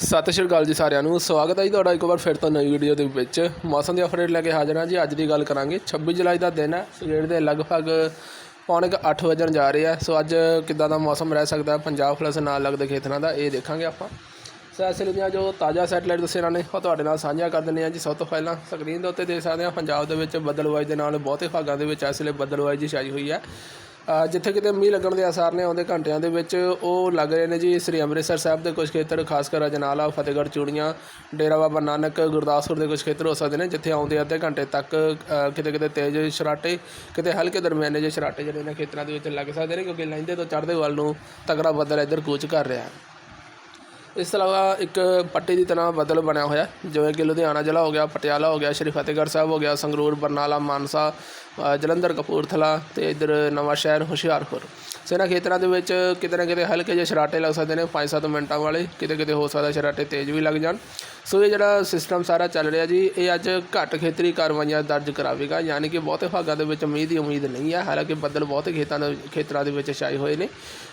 ਸਤਿ ਸ਼੍ਰੀ ਅਕਾਲ ਜੀ ਸਾਰਿਆਂ ਨੂੰ। ਸਵਾਗਤ ਹੈ ਜੀ ਤੁਹਾਡਾ ਇੱਕ ਵਾਰ ਫਿਰ ਤੋਂ ਨਵੀਂ ਵੀਡੀਓ ਦੇ ਵਿੱਚ। ਮੌਸਮ ਦੀ ਅਪਡੇਟ ਲੈ ਕੇ ਹਾਜ਼ਰ ਹਾਂ ਜੀ। ਅੱਜ ਦੀ ਗੱਲ ਕਰਾਂਗੇ। 26 ਜੁਲਾਈ ਦਾ ਦਿਨ ਹੈ। ਸਵੇਰ ਦੇ ਲਗਭਗ ਪੌਣੇ ਕੁ ਅੱਠ ਵਜਣ ਜਾ ਰਹੇ ਆ। ਸੋ ਅੱਜ ਕਿੱਦਾਂ ਦਾ ਮੌਸਮ ਰਹਿ ਸਕਦਾ? ਪੰਜਾਬ ਪਲਸ ਨਾਲ ਲੱਗਦੇ ਖੇਤਰਾਂ ਦਾ ਇਹ ਦੇਖਾਂਗੇ ਆਪਾਂ। ਸੋ ਇਸ ਲਈ ਦੀਆਂ ਜੋ ਤਾਜ਼ਾ ਸੈਟਲਾਈਟ ਦੱਸੇ ਨੇ, ਉਹ ਤੁਹਾਡੇ ਨਾਲ ਸਾਂਝਾ ਕਰ ਦਿੰਦੇ ਆ ਜੀ। ਸਭ ਤੋਂ ਪਹਿਲਾਂ ਸਕਰੀਨ ਦੇ ਉੱਤੇ ਦੇਖ ਸਕਦੇ ਆ ਪੰਜਾਬ ਦੇ ਵਿੱਚ ਬੱਦਲਵਾਈ ਦੇ ਨਾਲ, ਬਹੁਤੇ ਭਾਗਾਂ ਦੇ ਵਿੱਚ ਇਸ ਵੇਲੇ ਬੱਦਲਵਾਈ ਜੀ ਛਾਈ ਹੋਈ ਹੈ। ਜਿੱਥੇ ਕਿਤੇ ਮੀਂਹ ਲੱਗਣ ਦੇ ਆਸਾਰ ਨੇ ਆਉਂਦੇ ਘੰਟਿਆਂ ਦੇ ਵਿੱਚ, ਉਹ ਲੱਗ ਰਹੇ ਨੇ ਜੀ ਸ੍ਰੀ ਅੰਮ੍ਰਿਤਸਰ ਸਾਹਿਬ ਦੇ ਕੁਝ ਖੇਤਰ, ਖਾਸ ਕਰ ਅਜਨਾਲਾ, ਫਤਿਹਗੜ੍ਹ, ਚੂੜੀਆਂ, ਡੇਰਾ ਬਾਬਾ ਨਾਨਕ, ਗੁਰਦਾਸਪੁਰ ਦੇ ਕੁਝ ਖੇਤਰ ਹੋ ਸਕਦੇ ਨੇ, ਜਿੱਥੇ ਆਉਂਦੇ ਅੱਧੇ ਘੰਟੇ ਤੱਕ ਕਿਤੇ ਕਿਤੇ ਤੇਜ਼ ਸ਼ਰਾਟੇ ਕਿਤੇ ਹਲਕੇ ਦਰਮਿਆਨੇ ਜਿਹੇ ਸ਼ਰਾਟੇ ਜਿਹੜੇ ਨੇ ਖੇਤਰਾਂ ਦੇ ਵਿੱਚ ਲੱਗ ਸਕਦੇ ਨੇ, ਕਿਉਂਕਿ ਲਹਿੰਦੇ ਤੋਂ ਚੜ੍ਹਦੇ ਵੱਲ ਨੂੰ ਤਗੜਾ ਬੱਦਲ ਇੱਧਰ ਕੂਚ ਕਰ ਰਿਹਾ ਹੈ। ਇਸ ਤੋਂ ਇਲਾਵਾ ਇੱਕ ਪੱਟੀ ਦੀ ਤਰ੍ਹਾਂ ਬੱਦਲ ਬਣਿਆ ਹੋਇਆ ਜਿਵੇਂ ਕਿ ਲੁਧਿਆਣਾ ਜ਼ਿਲ੍ਹਾ ਹੋ ਗਿਆ, ਪਟਿਆਲਾ ਹੋ ਗਿਆ, ਸ਼੍ਰੀ ਫਤਿਹਗੜ੍ਹ ਸਾਹਿਬ ਹੋ ਗਿਆ, ਸੰਗਰੂਰ, ਬਰਨਾਲਾ, ਮਾਨਸਾ ਜਲੰਧਰ, ਕਪੂਰਥਲਾ ਤੇ ਇਧਰ ਨਵਾਂ ਸ਼ਹਿਰ ਹੁਸ਼ਿਆਰਪੁਰ। ਸੋ ਇਹਨਾਂ ਖੇਤਰਾਂ ਦੇ ਵਿੱਚ ਕਿਤੇ ਨਾ ਕਿਤੇ ਹਲਕੇ ਜਿਹੇ ਸ਼ਰਾਟੇ ਲੱਗ ਸਕਦੇ ਨੇ 5-7 ਮਿੰਟਾਂ ਵਾਲੇ ਕਿਤੇ ਕਿਤੇ ਹੋ ਸਕਦਾ ਸ਼ਰਾਟੇ ਤੇਜ਼ ਵੀ ਲੱਗ ਜਾਣ। ਸੋ ਇਹ ਜਿਹੜਾ ਸਿਸਟਮ ਸਾਰਾ ਚੱਲ ਰਿਹਾ ਜੀ, ਇਹ ਅੱਜ ਘੱਟ ਖੇਤਰੀ ਕਾਰਵਾਈਆਂ ਦਰਜ ਕਰਾਵੇਗਾ, ਯਾਨੀ ਕਿ ਬਹੁਤੇ ਭਾਗਾਂ ਦੇ ਵਿੱਚ ਮੀਂਹ ਦੀ ਉਮੀਦ ਨਹੀਂ ਹੈ। ਹਾਲਾਂਕਿ ਬੱਦਲ ਬਹੁਤੇ ਖੇਤਾਂ ਦੇ ਖੇਤਰਾਂ ਦੇ ਵਿੱਚ ਛਾਏ ਹੋਏ ਨੇ,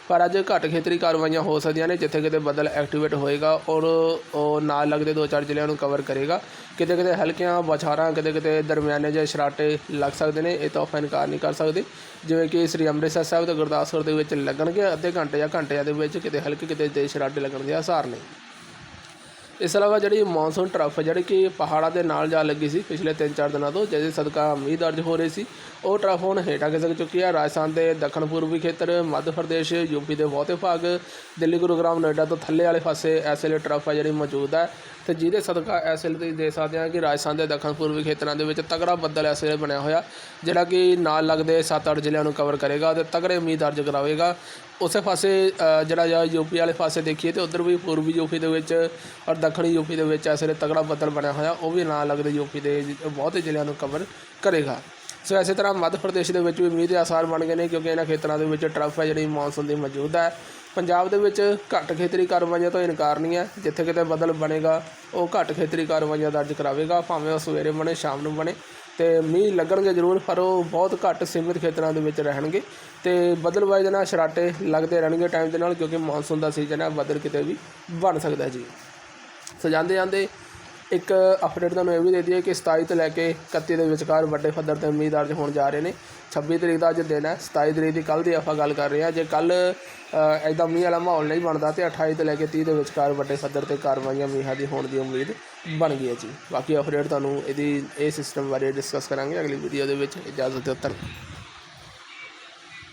ਪਰ ਅੱਜ ਘੱਟ ਖੇਤਰੀ ਕਾਰਵਾਈਆਂ ਹੋ ਸਕਦੀਆਂ ਨੇ, ਜਿੱਥੇ ਕਿਤੇ ਬੱਦਲ ਐਕਟੀਵੇਟ ਹੋਏਗਾ ਔਰ ਉਹ ਨਾਲ ਲੱਗਦੇ ਦੋ ਚਾਰ ਜ਼ਿਲ੍ਹਿਆਂ ਨੂੰ ਕਵਰ ਕਰੇਗਾ। ਕਿਤੇ ਕਿਤੇ ਹਲਕਿਆਂ, ਬੌਛਾਰਾਂ, ਕਿਤੇ ਕਿਤੇ ਦਰਮਿਆਨੇ ਜਿਹੇ ਸ਼ਰਾਟੇ ਲੱਗ ਸਕਦੇ ਨੇ, ਇਹ ਤਾਂ ਆਪਾਂ ਇਨਕਾਰ ਨਹੀਂ ਕਰ ਸਕਦੇ। ਜਿਵੇਂ ਕਿ ਸ੍ਰੀ ਅੰਮ੍ਰਿਤਸਰ ਸਾਹਿਬ ਤੇ ਗੁਰਦਾਸਪੁਰ ਦੇ ਵਿੱਚ ਲੱਗਣਗੇ, ਅੱਧੇ ਘੰਟੇ ਜਾਂ ਘੰਟਿਆਂ ਦੇ ਵਿੱਚ ਕਿਤੇ ਹਲਕੇ ਕਿਤੇ ਦੇ ਸ਼ਰਾਟੇ ਲੱਗਣ ਦੇ ਆਸਾਰ ਨੇ। ਇਸ ਤੋਂ ਇਲਾਵਾ ਜਿਹੜੀ ਮੌਨਸੂਨ ਟਰਫ ਜਿਹੜੀ ਕਿ ਪਹਾੜਾਂ ਦੇ ਨਾਲ ਜਾ ਲੱਗੀ ਸੀ ਪਿਛਲੇ 3-4 ਦਿਨਾਂ ਤੋਂ, ਜਿਹਦੇ ਸਦਕਾ ਮੀਂਹ ਦਰਜ ਹੋ ਰਹੀ ਸੀ। ਉਹ ਟਰਫ ਹੁਣ ਹੇਠਾਂ ਖਿਸਕ ਚੁੱਕੀ ਹੈ ਰਾਜਸਥਾਨ ਦੇ ਦੱਖਣ ਪੂਰਬੀ ਖੇਤਰ, ਮੱਧ ਪ੍ਰਦੇਸ਼ ਯੂਪੀ ਦੇ ਬਹੁਤੇ ਭਾਗ, ਦਿੱਲੀ, ਗੁਰੂਗ੍ਰਾਮ, ਨੋਇਡਾ ਤੋਂ ਥੱਲੇ ਵਾਲੇ ਪਾਸੇ ਇਸ ਵੇਲੇ ਟਰਫ ਹੈ ਜਿਹੜੀ ਮੌਜੂਦ ਹੈ ਤੇ ਜਿਹਦੇ ਸਦਕਾ ਇਸ ਵੇਲੇ ਤੁਸੀਂ ਦੇਖ ਸਕਦੇ ਆ ਕਿ ਰਾਜਸਥਾਨ ਦੇ ਦੱਖਣ ਪੂਰਬੀ ਖੇਤਰਾਂ ਦੇ ਵਿੱਚ ਤਗੜਾ ਬੱਦਲ ਇਸ ਵੇਲੇ ਬਣਿਆ ਹੋਇਆ ਜਿਹੜਾ ਕਿ ਨਾਲ ਲੱਗਦੇ 7-8 ਜ਼ਿਲ੍ਹਿਆਂ ਨੂੰ ਕਵਰ ਕਰੇਗਾ ਤੇ ਤਗੜੇ ਮੀਂਹ ਦਰਜ ਕਰਾਵੇਗਾ। ਉਸੇ ਪਾਸੇ ਅ, ਜਿਹੜਾ ਜਾਂ ਯੂਪੀ ਵਾਲੇ ਪਾਸੇ ਦੇਖੀਏ ਤੇ ਉਧਰ ਵੀ ਪੂਰਬੀ ਯੂਪੀ ਦੇ ਵਿੱਚ ਔਰ ਦੱਖਣੀ ਯੂਪੀ ਦੇ ਵਿੱਚ ਇਸ ਵੇਲੇ ਤਗੜਾ ਬੱਦਲ ਬਣਿਆ ਹੋਇਆ ਉਹ ਵੀ ਨਾਲ ਲੱਗਦੇ ਯੂਪੀ ਦੇ ਬਹੁਤੇ ਜ਼ਿਲ੍ਹਿਆਂ ਨੂੰ ਕਵਰ ਕਰੇਗਾ। ਸੋ ਇਸੇ ਤਰ੍ਹਾਂ ਮੱਧ ਪ੍ਰਦੇਸ਼ ਦੇ ਵਿੱਚ ਵੀ ਮੀਂਹ ਦੇ ਆਸਾਰ ਬਣ ਗਏ ਨੇ ਕਿਉਂਕਿ ਇਹਨਾਂ ਖੇਤਰਾਂ ਦੇ ਵਿੱਚ ਟਰਫ ਹੈ ਜਿਹੜੀ ਮੌਨਸੂਨ ਦੀ ਮੌਜੂਦ ਹੈ। ਪੰਜਾਬ ਦੇ ਵਿੱਚ ਘੱਟ ਖੇਤਰੀ ਕਾਰਵਾਈਆਂ ਤੋਂ ਇਨਕਾਰ ਨਹੀਂ ਹੈ। ਜਿੱਥੇ ਕਿਤੇ ਬੱਦਲ ਬਣੇਗਾ, ਉਹ ਘੱਟ ਖੇਤਰੀ ਕਾਰਵਾਈਆਂ ਦਰਜ ਕਰਾਵੇਗਾ। ਭਾਵੇਂ ਉਹ ਸਵੇਰੇ ਬਣੇ, ਸ਼ਾਮ ਨੂੰ ਬਣੇ। ਤੇ ਮੀਂਹ ਲੱਗਣਗੇ ਜ਼ਰੂਰ, ਪਰ ਉਹ ਬਹੁਤ ਘੱਟ ਸੀਮਿਤ ਖੇਤਰਾਂ ਦੇ ਵਿੱਚ ਰਹਿਣਗੇ। ਤੇ ਬੱਦਲਬਾਜ਼ੀ ਦੇ ਨਾਲ ਸ਼ਰਾਟੇ ਲੱਗਦੇ ਰਹਿਣਗੇ ਟਾਈਮ ਦੇ ਨਾਲ, ਕਿਉਂਕਿ ਮੌਨਸੂਨ ਦਾ ਸੀਜ਼ਨ ਹੈ, ਬੱਦਲ ਕਿਤੇ ਵੀ ਬਣ ਸਕਦਾ ਜੀ। ਸੋ ਜਾਂਦੇ ਜਾਂਦੇ ਇੱਕ ਅਪਡੇਟ ਤੁਹਾਨੂੰ ਇਹ ਵੀ ਦੇ ਦਈਏ ਕਿ 27 ਤੋਂ ਲੈ ਕੇ 31 ਦੇ ਵਿਚਕਾਰ ਵੱਡੇ ਪੱਧਰ ਤੇ ਮੀਂਹ ਦਰਜ ਹੋਣ ਜਾ ਰਹੇ ਨੇ 26 ਤਰੀਕ ਦਾ ਅੱਜ ਦਿਨ ਹੈ 27 ਤਰੀਕ ਦੀ ਕੱਲ ਦੀ ਆਪਾਂ ਗੱਲ ਕਰ ਰਹੇ ਹਾਂ। ਜੇ ਕੱਲ ਐਦਾ ਮੀਂਹ ਵਾਲਾ ਮਾਹੌਲ ਨਹੀਂ ਬਣਦਾ ਤੇ 28 ਤੋਂ ਲੈ ਕੇ 30 ਦੇ ਵਿਚਕਾਰ ਵੱਡੇ ਪੱਧਰ ਤੇ ਕਾਰਵਾਈਆਂ ਮੀਂਹਾਂ ਦੀ ਹੋਣ ਦੀ ਉਮੀਦ ਬਣ ਗਈ ਹੈ ਜੀ। ਬਾਕੀ ਅਪਡੇਟ ਤੁਹਾਨੂੰ ਇਹਦੀ, ਇਹ ਸਿਸਟਮ ਬਾਰੇ ਡਿਸਕਸ ਕਰਾਂਗੇ। ਅਗਲੀ ਵੀਡੀਓ ਦੇ ਵਿੱਚ ਇਜਾਜ਼ਤ ਦਿਓ। ਧੰਨਵਾਦ।